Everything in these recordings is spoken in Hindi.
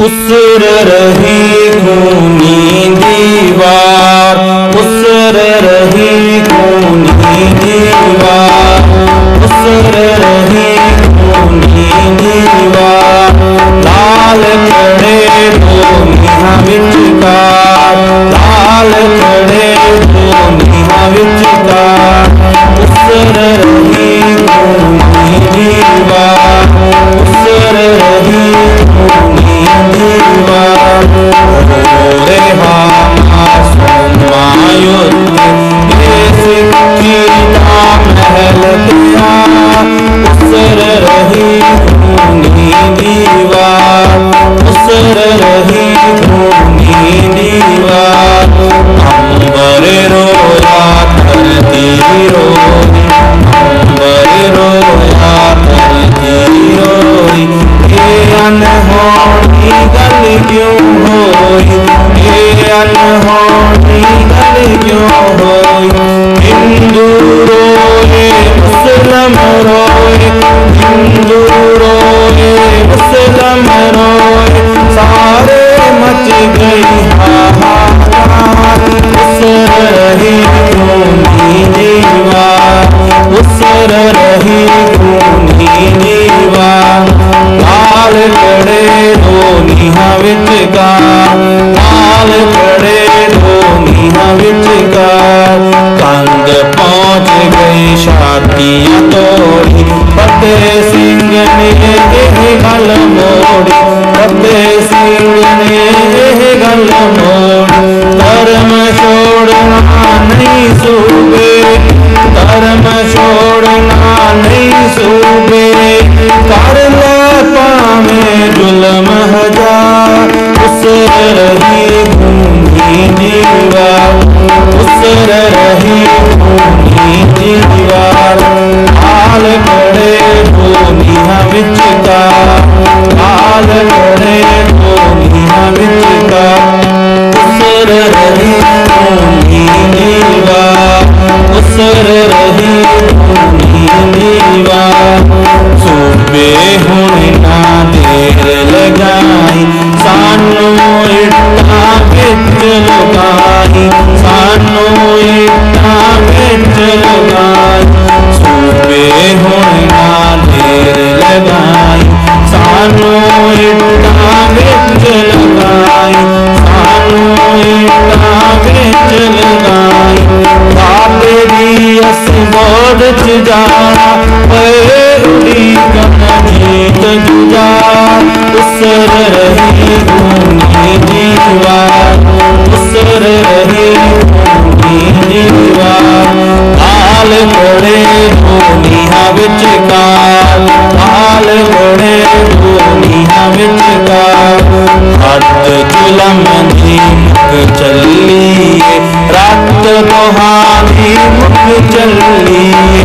उसर रही कोनी दीवार। उसर रही कोनी दीवार। उसर रही कोनी दीवार। लाल कड़े दो निहा लाल कड़े खड़े दो नीहा बिच काल लाल खड़े दो नीहा बिच का। कंध पहुँच गई शादी तोड़ी पते सिंह ने यह गल मोड़ी पते सिंह ने यह गल मोड़ी। रही दीवार। काल करे भूमि जुजा रही घूमी जीवा उसर रही घूमी जीवा काल मोड़े भूमि रात मोहानी मुख चलिए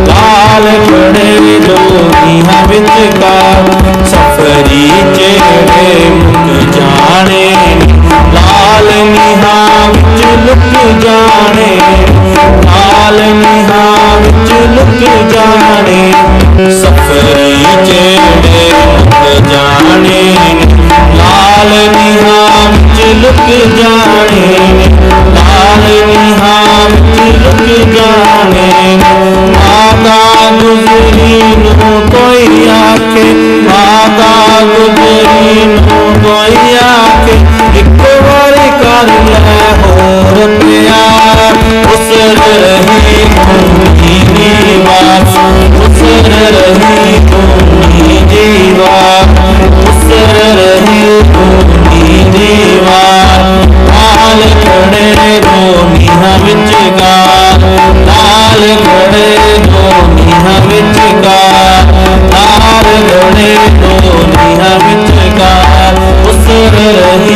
ਵਿਚਕਾਰ ਉਸਰ ਰਹੀ ਲਾਲ ਵਿਚਕਾਰ, ਸਫਰੀ ਜਿਹੜੇ ਮੁੱਕ ਜਾਣੇ ਲਾਲ ਨੀਹਾਂ ਵਿੱਚ ਲੁਕ ਜਾਣੇ ਲਾਲ ਨੀਹਾਂ ਵਿੱਚ ਲੁਕ ਜਾਣੇ ਸਫਰੀ ਜਿਹੜੇ ਮੁੱਕ ਜਾਣੇ ਲਾਲ ਨੀਹਾਂ ਵਿੱਚ ਲੁਕ ਜਾਣੇ रही होंगी देवा उसर रहे होंगी देवा उसर रहे होंगी देवा लाल खड़े दो निहा लाल खड़े दो निहा बिच लाल खड़े दो निहा बिच उसर रहे